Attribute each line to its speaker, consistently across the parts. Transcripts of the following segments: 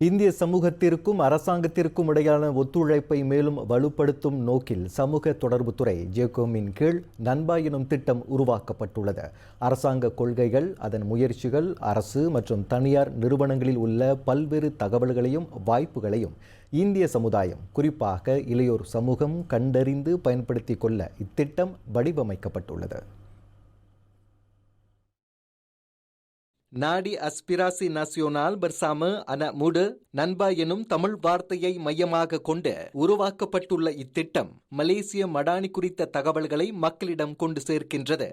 Speaker 1: இந்திய சமூகத்திற்கும் அரசாங்கத்திற்கும் இடையிலான ஒத்துழைப்பை மேலும் வலுப்படுத்தும் நோக்கில் சமூக தொடர்புத்துறை ஜேகோமின் கீழ் நண்பா எனும் திட்டம் உருவாக்கப்பட்டுள்ளது. அரசாங்க கொள்கைகள் அதன் முயற்சிகள் அரசு மற்றும் தனியார் நிறுவனங்களில் உள்ள பல்வேறு தகவல்களையும் வாய்ப்புகளையும் இந்திய சமுதாயம் குறிப்பாக இளையோர் சமூகம் கண்டறிந்து பயன்படுத்திக் கொள்ள இத்திட்டம் வடிவமைக்கப்பட்டுள்ளது. நாடி அஸ்பிராசி நாசியோனால் பர்சாம அன முடு நண்பா எனும் தமிழ் வார்த்தையை மையமாக கொண்டு உருவாக்கப்பட்டுள்ள இத்திட்டம் மலேசிய மடானி குறித்த தகவல்களை மக்களிடம் கொண்டு சேர்க்கின்றது.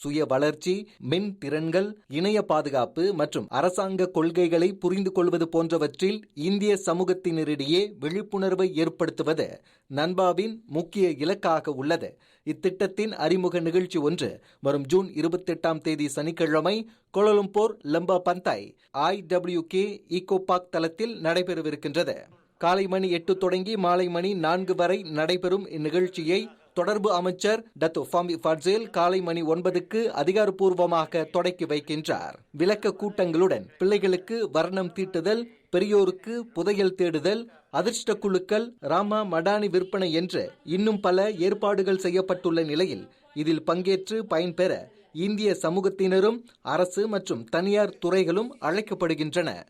Speaker 1: சுய வளர்ச்சி மின் திறன்கள் இணைய பாதுகாப்பு மற்றும் அரசாங்க கொள்கைகளை புரிந்து கொள்வது போன்றவற்றில் இந்திய சமூகத்தினரிடையே விழிப்புணர்வை ஏற்படுத்துவது நண்பாவின் முக்கிய இலக்காக உள்ளது. இத்திட்டத்தின் அறிமுக நிகழ்ச்சி ஒன்று வரும் ஜூன் இருபத்தி எட்டாம் தேதி சனிக்கிழமை Kuala Lumpur Lembah Pantai I W K eco park தளத்தில் நடைபெறவிருக்கின்றது. காலை மணி எட்டு தொடங்கி மாலை மணி நான்கு வரை நடைபெறும் இந்நிகழ்ச்சியை தொடர்பு அமைச்சர் டத்து ஃபாமி ஃபர்சேல் காலை மணி ஒன்பதுக்கு அதிகாரப்பூர்வமாக தொடக்கி வைக்கின்றார். விளக்க கூட்டங்களுடன் பிள்ளைகளுக்கு வர்ணம் தீட்டுதல் பெரியோருக்கு புதையல் தேடுதல் அதிர்ஷ்ட குழுக்கள் ராமா மடானி விற்பனை என்று இன்னும் பல ஏற்பாடுகள் செய்யப்பட்டுள்ள நிலையில் இதில் பங்கேற்று பயன்பெற இந்திய சமூகத்தினரும் அரசு மற்றும் தனியார் துறைகளும் அழைக்கப்படுகின்றன.